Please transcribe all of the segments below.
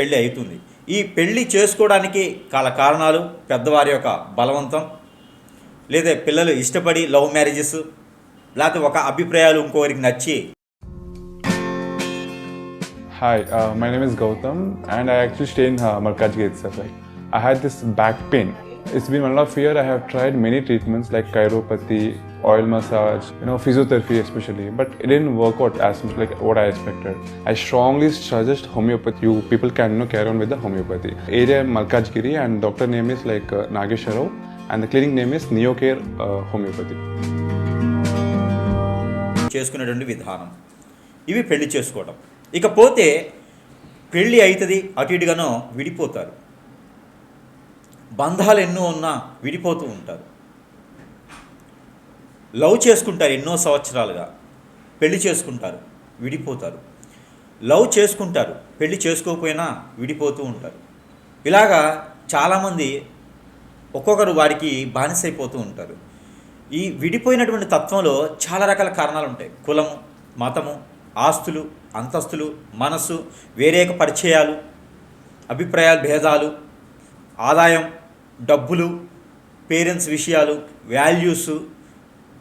పెళ్ళి అవుతుంది ఈ పెళ్ళి చేసుకోవడానికి కాల కారణాలు పెద్దవారి యొక్క బలవంతం లేదా పిల్లలు ఇష్టపడి లవ్ మ్యారేజెస్ లేకపోతే ఒక అభిప్రాయాలు ఇంకోరికి నచ్చి. Hi my name is Gautam and I actually stay in Malkajgiri sir I had this back pain it's been one of year I have tried many treatments like chiropathy oil massage, you know, physiotherapy especially, but it didn't work out as much like what I expected. I strongly suggest homeopathy. You people can you know, carry on with the homeopathy. Area Malkajgiri, and doctor name is like uh, Nagesh Rao, and the clinic name is Neocare uh, Homeopathy. చేసుకునేటువంటి విధానం ఇవి పెళ్ళి చేసుకోవడం ఇకపోతే పెళ్ళి అవుతుంది అటు ఇటుగానో విడిపోతారు బంధాలు ఎన్నో ఉన్నా విడిపోతూ ఉంటారు లవ్ చేసుకుంటారు ఎన్నో సంవత్సరాలుగా. పెళ్ళి చేసుకుంటారు విడిపోతారు. లవ్ చేసుకుంటారు పెళ్ళి చేసుకోకపోయినా విడిపోతూ ఉంటారు. ఇలాగా చాలామంది ఒక్కొక్కరు వారికి బానిసైపోతూ ఉంటారు. ఈ విడిపోయినటువంటి తత్వంలో చాలా రకాల కారణాలు ఉంటాయి. కులము మతము ఆస్తులు అంతస్తులు మనస్సు వేరేక పరిచయాలు అభిప్రాయాల భేదాలు ఆదాయం డబ్బులు పేరెంట్స్ విషయాలు వాల్యూస్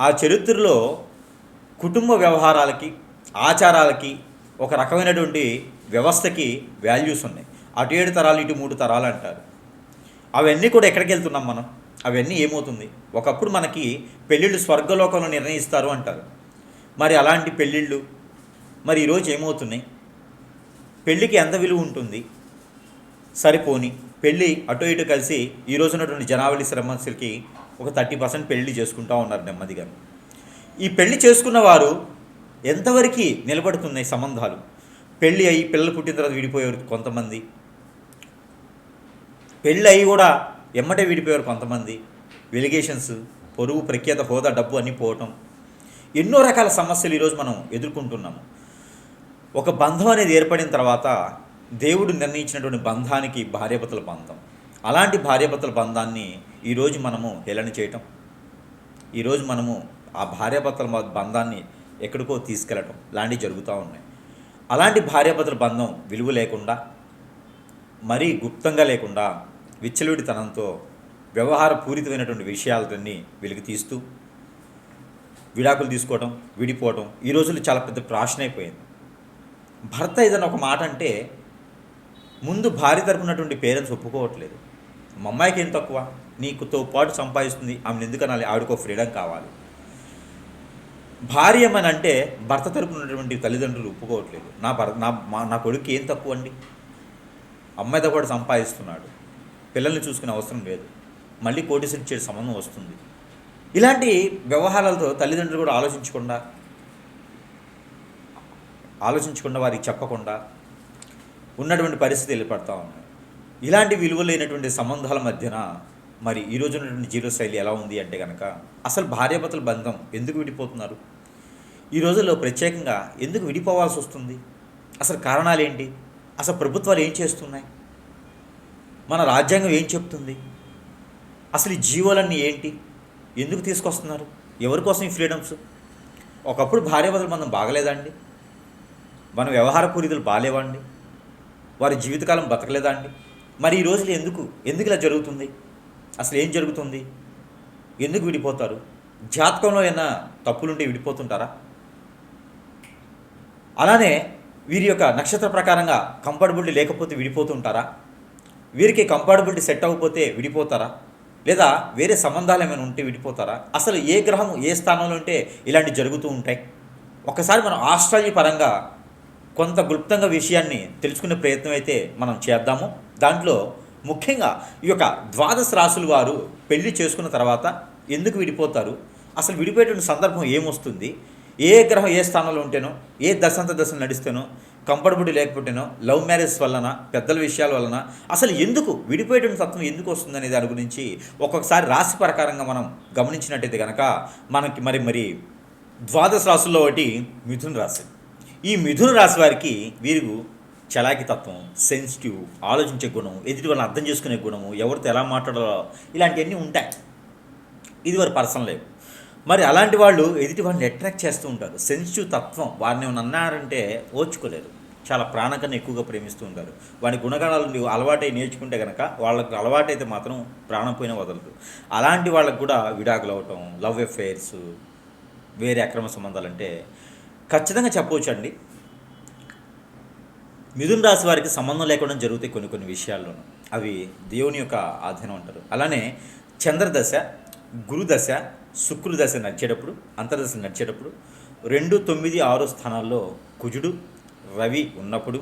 ఆ చరిత్రలో కుటుంబ వ్యవహారాలకి ఆచారాలకి ఒక రకమైనటువంటి వ్యవస్థకి వాల్యూస్ ఉన్నాయి. అటు ఏడు తరాలు ఇటు మూడు తరాలు అంటారు. అవన్నీ కూడా ఎక్కడికి వెళ్తున్నాం మనం? అవన్నీ ఏమవుతుంది? ఒకప్పుడు మనకి పెళ్ళిళ్ళు స్వర్గలోకంలో నిర్ణయిస్తారు అంటారు. మరి అలాంటి పెళ్ళిళ్ళు మరి ఈరోజు ఏమవుతున్నాయి? పెళ్ళికి ఎంత విలువ ఉంటుంది? సరిపోని పెళ్ళి అటు ఇటు కలిసి ఈ ఉన్నటువంటి జనావళి శ్రమస్సులకి ఒక థర్టీ పర్సెంట్ పెళ్ళి చేసుకుంటూ ఉన్నారు నెమ్మదిగా. ఈ పెళ్ళి చేసుకున్న వారు ఎంతవరకు నిలబడుతున్నాయి సంబంధాలు? పెళ్ళి అయ్యి పిల్లలు పుట్టిన తర్వాత విడిపోయేవారు కొంతమంది. పెళ్ళి అయ్యి కూడా ఎమ్మటే విడిపోయారు కొంతమంది. వెలిగేషన్స్ పొరుగు ప్రఖ్యాత హోదా డబ్బు అన్నీ పోవటం. ఎన్నో రకాల సమస్యలు ఈరోజు మనం ఎదుర్కొంటున్నాము. ఒక బంధం అనేది ఏర్పడిన తర్వాత దేవుడు నిర్ణయించినటువంటి బంధానికి భార్యపతుల బంధం. అలాంటి భార్యాభర్తల బంధాన్ని ఈరోజు మనము హేళన చేయటం ఈరోజు మనము ఆ భార్యాభర్తల బంధాన్ని ఎక్కడికో తీసుకెళ్ళటం లాంటివి జరుగుతూ ఉన్నాయి. అలాంటి భార్యాభర్తల బంధం విలువ లేకుండా మరీ గుప్తంగా లేకుండా విచ్చలవిడితనంతో వ్యవహార పూరితమైనటువంటి విషయాలన్నీ వెలికి తీస్తూ విడాకులు తీసుకోవడం విడిపోవడం ఈ రోజుల్లో చాలా పెద్ద ప్రాషన్ అయిపోయింది. భర్త ఏదైనా ఒక మాట అంటే ముందు భార్య తరపునటువంటి పేరెంట్స్ ఒప్పుకోవట్లేదు. మా అమ్మాయికి ఏం తక్కువ? నీకుతో పాటు సంపాదిస్తుంది ఆమెను ఎందుకనాలి? ఆవిడకో ఫ్రీడమ్ కావాలి. భార్య అని అంటే భర్త తరపున ఉన్నటువంటి తల్లిదండ్రులు ఒప్పుకోవట్లేదు. నా భర్త నా మా నా కొడుకు ఏం తక్కువ అండి? అమ్మాయితో కూడా సంపాదిస్తున్నాడు. పిల్లల్ని చూసుకునే అవసరం లేదు. మళ్ళీ కోటీసులు ఇచ్చే సంబంధం వస్తుంది. ఇలాంటి వ్యవహారాలతో తల్లిదండ్రులు కూడా ఆలోచించకుండా ఆలోచించకుండా వారికి చెప్పకుండా ఉన్నటువంటి పరిస్థితి వెళ్ళిపడతా ఉంది. ఇలాంటి విలువ లేనటువంటి సంబంధాల మధ్యన మరి ఈ రోజు ఉన్నటువంటి జీవనశైలి ఎలా ఉంది అంటే కనుక అసలు భార్యాభర్తల బంధం ఎందుకు విడిపోతున్నారు? ఈ రోజుల్లో ప్రత్యేకంగా ఎందుకు విడిపోవాల్సి వస్తుంది? అసలు కారణాలు ఏంటి? అసలు ప్రభుత్వాలు ఏం చేస్తున్నాయి? మన రాజ్యాంగం ఏం చెప్తుంది? అసలు ఈ జీవోలన్నీ ఏంటి? ఎందుకు తీసుకొస్తున్నారు? ఎవరి కోసం ఈ ఫ్రీడమ్స్? ఒకప్పుడు భార్యాభర్తల బంధం బాగలేదండి మన వ్యవహార పూరితులు బాగాలేవండి వారి జీవితకాలం బతకలేదా అండి? మరి ఈ రోజులు ఎందుకు? ఎందుకు ఇలా జరుగుతుంది? అసలు ఏం జరుగుతుంది? ఎందుకు విడిపోతారు? జాతకంలో ఏమైనా తప్పులుంటే విడిపోతుంటారా? అలానే వీరి యొక్క నక్షత్ర ప్రకారంగా కంఫర్టబిలిటీ లేకపోతే విడిపోతుంటారా? వీరికి కంఫర్టబిలిటీ సెట్ అవ్వకపోతే విడిపోతారా? లేదా వేరే సంబంధాలు ఏమైనా ఉంటే విడిపోతారా? అసలు ఏ గ్రహం ఏ స్థానంలో ఉంటే ఇలాంటివి జరుగుతూ ఉంటాయి? ఒకసారి మనం ఆస్ట్రాలజీ పరంగా కొంత గుప్తంగా విషయాన్ని తెలుసుకునే ప్రయత్నం అయితే మనం చేద్దాము. దాంట్లో ముఖ్యంగా ఈ యొక్క ద్వాదశ రాసులు వారు పెళ్ళి చేసుకున్న తర్వాత ఎందుకు విడిపోతారు? అసలు విడిపోయేటువంటి సందర్భం ఏమొస్తుంది? ఏ గ్రహం ఏ స్థానంలో ఉంటేనో ఏ దశంత దశలు నడిస్తేనో కంఫర్టబుల్ లేకపోతేనో లవ్ మ్యారేజ్ వలన పెద్దల విషయాల వలన అసలు ఎందుకు విడిపోయేటువంటి తత్వం ఎందుకు వస్తుంది అనే దాని గురించి ఒక్కొక్కసారి రాశి ప్రకారంగా మనం గమనించినట్టయితే కనుక మనకి మరి మరి ద్వాదశ రాశుల్లో ఒకటి మిథున రాశి. ఈ మిథున రాశి వారికి వీరు చలాకి తత్వం సెన్సిటివ్ ఆలోచించే గుణం ఎదుటి వాళ్ళని అర్థం చేసుకునే గుణము ఎవరితో ఎలా మాట్లాడాలో ఇలాంటివన్నీ ఉంటాయి. ఇది వారి పర్సనల్ లైఫ్. మరి అలాంటి వాళ్ళు ఎదుటి వాళ్ళని అట్రాక్ట్ చేస్తూ ఉంటారు. సెన్సిటివ్ తత్వం వారిని అన్నారంటే ఓర్చుకోలేరు. చాలా ప్రాణకన్నా ఎక్కువగా ప్రేమిస్తూ ఉంటారు. వాడి గుణగణాలు నీవు అలవాటై నేర్చుకుంటే కనుక వాళ్ళకు అలవాటైతే మాత్రం ప్రాణం పోయినా వదలదు. అలాంటి వాళ్ళకు కూడా విడాకులు అవటం లవ్ అఫైర్స్ వేరే అక్రమ సంబంధాలు అంటే ఖచ్చితంగా చెప్పవచ్చు అండి మిథున్ రాశి వారికి సంబంధం లేకుండా జరుగుతాయి కొన్ని కొన్ని విషయాల్లోనూ. అవి దేవుని యొక్క ఆధీనం అంటారు. అలానే చంద్రదశ గురుదశ శుక్రుదశ నడిచేటప్పుడు అంతర్దశ నడిచేటప్పుడు రెండు తొమ్మిది ఆరు స్థానాల్లో కుజుడు రవి ఉన్నప్పుడు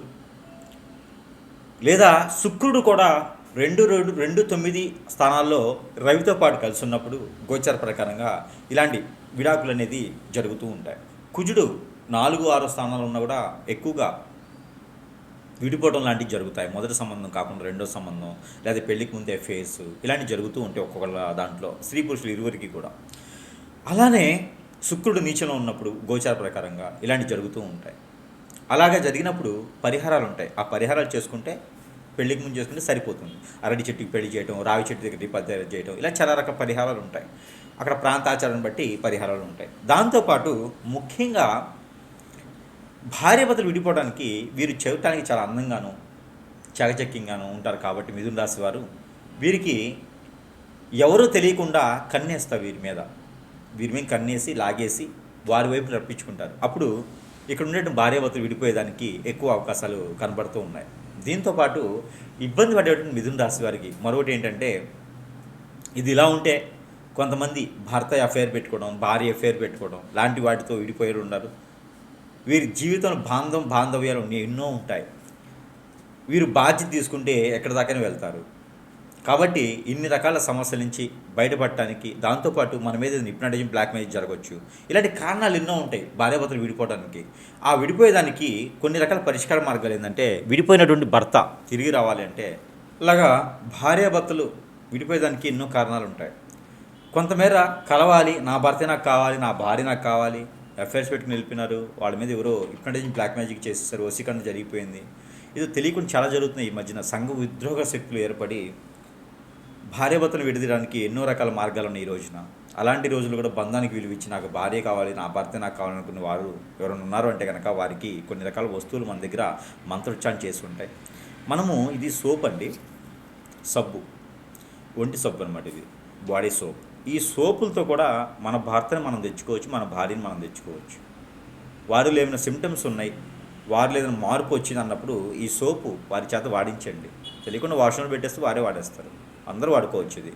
లేదా శుక్రుడు కూడా రెండు రెండు రెండు తొమ్మిది స్థానాల్లో రవితో పాటు కలిసి ఉన్నప్పుడు గోచర ప్రకారంగా ఇలాంటి విడాకులు అనేది జరుగుతూ ఉంటాయి. కుజుడు నాలుగు ఆరు స్థానాలు ఉన్నా కూడా ఎక్కువగా విడిపోవడం లాంటివి జరుగుతాయి. మొదటి సంబంధం కాకుండా రెండో సంబంధం లేదా పెళ్ళికి ముందే ఫేస్ ఇలాంటివి జరుగుతూ ఉంటాయి ఒక్కొక్కళ్ళ దాంట్లో స్త్రీ పురుషులు ఇరువురికి కూడా. అలానే శుక్రుడు నీచలో ఉన్నప్పుడు గోచార ప్రకారంగా ఇలాంటివి జరుగుతూ ఉంటాయి. అలాగా జరిగినప్పుడు పరిహారాలు ఉంటాయి. ఆ పరిహారాలు చేసుకుంటే పెళ్ళికి ముందు చేసుకుంటే సరిపోతుంది. అరటి చెట్టుకి పెళ్ళి చేయడం రావి చెట్టు దగ్గర పద్దెర చేయడం ఇలా చాలా రకాల పరిహారాలు ఉంటాయి. అక్కడ ప్రాంతాచారాన్ని బట్టి పరిహారాలు ఉంటాయి. దాంతోపాటు ముఖ్యంగా భార్యాభర్తలు విడిపోవడానికి వీరు చెవటానికి చాలా అందంగాను చకచక్యంగాను ఉంటారు కాబట్టి మిథున రాశి వారు. వీరికి ఎవరూ తెలియకుండా కన్నేస్తారు వీరి మీద. వీరి మీద కన్నేసి లాగేసి వారి వైపు రప్పించుకుంటారు. అప్పుడు ఇక్కడ ఉండేటువంటి భార్యాభర్తలు విడిపోయేదానికి ఎక్కువ అవకాశాలు కనబడుతూ ఉన్నాయి. దీంతోపాటు ఇబ్బంది పడేటువంటి మిథున రాశి వారికి మరొకటి ఏంటంటే ఇది ఇలా ఉంటే కొంతమంది భర్త అఫేర్ పెట్టుకోవడం భార్య అఫేర్ పెట్టుకోవడం లాంటి వాటితో విడిపోయి ఉన్నారు. వీరి జీవితంలో బాంధం బాంధవ్యాలు ఎన్నో ఉంటాయి. వీరు బాధ్యత తీసుకుంటే ఎక్కడి దాకానే వెళ్తారు. కాబట్టి ఇన్ని రకాల సమస్యల నుంచి బయటపడటానికి దాంతోపాటు మన మీద నిప్నటిజం బ్లాక్ మేజ్ జరగవచ్చు ఇలాంటి కారణాలు ఎన్నో ఉంటాయి భార్యాభర్తలు విడిపోవడానికి. ఆ విడిపోయేదానికి కొన్ని రకాల పరిష్కార మార్గాలు ఏంటంటే విడిపోయినటువంటి భర్త తిరిగి రావాలి అంటే ఇలాగా భార్యాభర్తలు విడిపోయేదానికి ఎన్నో కారణాలు ఉంటాయి. కొంతమేర కలవాలి నా భర్త నాకు కావాలి నా భార్య నాకు కావాలి ఎఫ్ఐఆర్స్ పెట్టుకుని వెళ్ళిపోయినారు వాళ్ళ మీద ఎవరో హిప్నటైజింగ్ బ్లాక్ మ్యాజిక్ చేసేసారు. వసీకరణ జరిగిపోయింది. ఇది తెలియకుండా చాలా జరుగుతున్నాయి ఈ మధ్యన సంఘ ఉద్రోగ శక్తులు ఏర్పడి భార్యాభర్తను విడదీయడానికి ఎన్నో రకాల మార్గాలు ఉన్నాయి ఈ రోజున. అలాంటి రోజులు కూడా బంధానికి విలువ ఇచ్చి నాకు భార్య కావాలి నా భర్త నాకు కావాలనుకున్న వారు ఎవరైనా ఉన్నారు అంటే కనుక వారికి కొన్ని రకాల వస్తువులు మన దగ్గర మంత్రోచ్చారణ చేసి ఉంటాయి. మనము ఇది సోప్ అండి. సబ్బు. ఒంటి సబ్బు అనమాట ఇది. Body soap. ఈ సోపులతో కూడా మన భర్తని మనం తెచ్చుకోవచ్చు మన భార్యని మనం తెచ్చుకోవచ్చు. వారిలో ఏమైనా సిమ్టమ్స్ ఉన్నాయి. వారిలో ఏదైనా మార్పు వచ్చింది అన్నప్పుడు ఈ సోపు వారి చేత వాడించండి. తెలియకుండా వాష్రూమ్లో పెట్టేస్తే వారే వాడేస్తారు. అందరూ వాడుకోవచ్చు ఇది.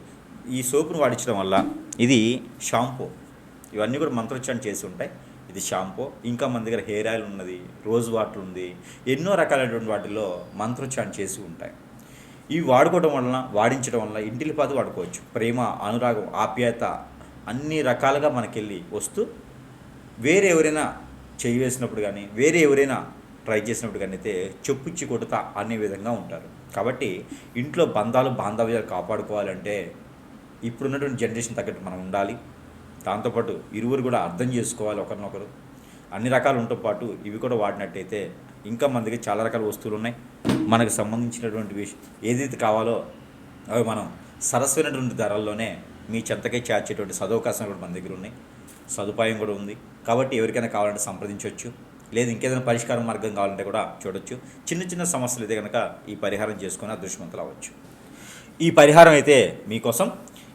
ఈ సోపును వాడించడం వల్ల ఇది షాంపూ. ఇవన్నీ కూడా మంత్రోచ్చారణ చేసి ఉంటాయి. ఇది షాంపూ. ఇంకా మన దగ్గర హెయిర్ ఆయిల్ ఉన్నది రోజ్ వాటర్ ఉంది. ఎన్నో రకాలైనటువంటి వాటిలో మంత్రోచ్చారణ చేసి ఉంటాయి. ఇవి వాడుకోవడం వలన వాడించడం వలన ఇంటిలి పాదు వాడుకోవచ్చు. ప్రేమ అనురాగం ఆప్యాయత అన్ని రకాలుగా మనకెళ్ళి వస్తూ వేరే ఎవరైనా చేయి వేసినప్పుడు కానీ వేరే ఎవరైనా ట్రై చేసినప్పుడు కానీ అయితే చెప్పుచ్చి కొడతా అనే విధంగా ఉంటారు. కాబట్టి ఇంట్లో బంధాలు బాంధవ్యాలు కాపాడుకోవాలంటే ఇప్పుడున్నటువంటి జనరేషన్ తగ్గట్టు మనం ఉండాలి. దాంతోపాటు ఇరువురు కూడా అర్థం చేసుకోవాలి ఒకరినొకరు. అన్ని రకాలు ఉండటం పాటు ఇవి కూడా వాడినట్టయితే ఇంకా మన దగ్గర చాలా రకాల వస్తువులు ఉన్నాయి మనకు సంబంధించినటువంటి విషయం ఏదైతే కావాలో అవి మనం సరస్వైనటువంటి ధరల్లోనే మీ చెంతకే చేర్చేటువంటి సదవకాశాలు కూడా మన దగ్గర ఉన్నాయి. సదుపాయం కూడా ఉంది. కాబట్టి ఎవరికైనా కావాలంటే సంప్రదించవచ్చు. లేదు ఇంకేదైనా పరిష్కార మార్గం కావాలంటే కూడా చూడొచ్చు. చిన్న చిన్న సమస్యలు అయితే కనుక ఈ పరిహారం చేసుకుని అదృష్టవంతులు అవ్వచ్చు. ఈ పరిహారం అయితే మీకోసం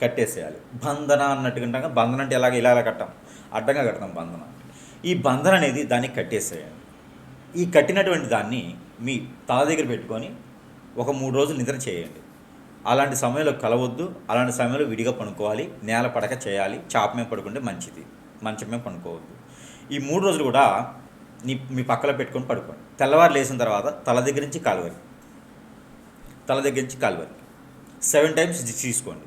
కట్టేసేయాలి. బంధన అన్నట్టుగా ఉంటాం బంధన అంటే ఎలాగ ఇలా ఇలా కట్టాం? అడ్డంగా కడతాం బంధన ఈ బంధన అనేది దానికి కట్టేసేయాలి. ఈ కట్టినటువంటి దాన్ని మీ తల దగ్గర పెట్టుకొని ఒక మూడు రోజులు నిద్ర చేయండి. అలాంటి సమయంలో కలవద్దు అలాంటి సమయంలో విడిగా పడుకోవాలి నేల పడక చేయాలి చాప మీద పడుకుంటే మంచిది మంచం మీద పడుకోవద్దు ఈ మూడు రోజులు కూడా నీ మీ పక్కలో పెట్టుకొని పడుకోండి. తెల్లవారు లేచిన తర్వాత తల దగ్గర నుంచి కాలువరి తల దగ్గర నుంచి కాలువరి సెవెన్ టైమ్స్ తీసుకోండి.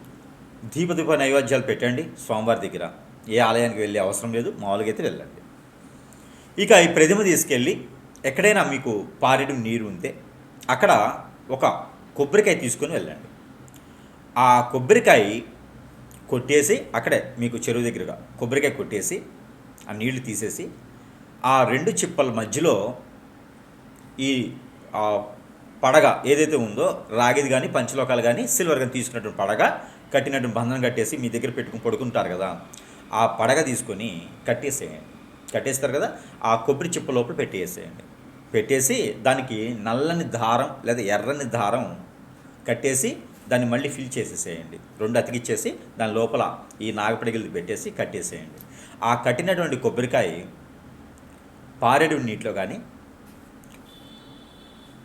దీపదీప నైవేద్యాలు పెట్టండి స్వామివారి దగ్గర. ఏ ఆలయానికి వెళ్ళే అవసరం లేదు మామూలుగా అయితే వెళ్ళండి. ఇక ఈ ప్రతిమ తీసుకెళ్ళి ఎక్కడైనా మీకు పారేడు నీరు ఉంటే అక్కడ ఒక కొబ్బరికాయ తీసుకొని వెళ్ళండి. ఆ కొబ్బరికాయ కొట్టేసి అక్కడే మీకు చెరువు దగ్గరగా కొబ్బరికాయ కొట్టేసి ఆ నీళ్ళు తీసేసి ఆ రెండు చిప్పల మధ్యలో ఈ పడగ ఏదైతే ఉందో రాగిది కానీ పంచలోకాలు కానీ సిల్వర్ కానీ తీసుకున్నటువంటి పడగ కట్టినటువంటి బంధనం కట్టేసి మీ దగ్గర పెట్టుకుని పడుకుంటారు కదా ఆ పడగ తీసుకొని కట్టేసేయండి. కట్టేస్తారు కదా ఆ కొబ్బరి చిప్ప లోపల పెట్టేసేయండి. పెట్టేసి దానికి నల్లని దారం లేదా ఎర్రని దారం కట్టేసి దాన్ని మళ్ళీ ఫిల్ చేసేసేయండి. రెండు అతికిచ్చేసి దాని లోపల ఈ నాగపడిగలు పెట్టేసి కట్టేసేయండి. ఆ కట్టినటువంటి కొబ్బరికాయ పారేడు నీటిలో కానీ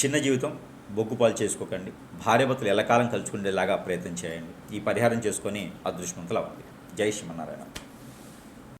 చిన్న జీవితం బొగ్గుపాలు చేసుకోకండి. భార్యభర్తలు ఎల్లకాలం కలుసుకునేలాగా ప్రయత్నం చేయండి. ఈ పరిహారం చేసుకొని అదృష్టవంతులు అవ్వండి. జై శ్రీమన్నారాయణ.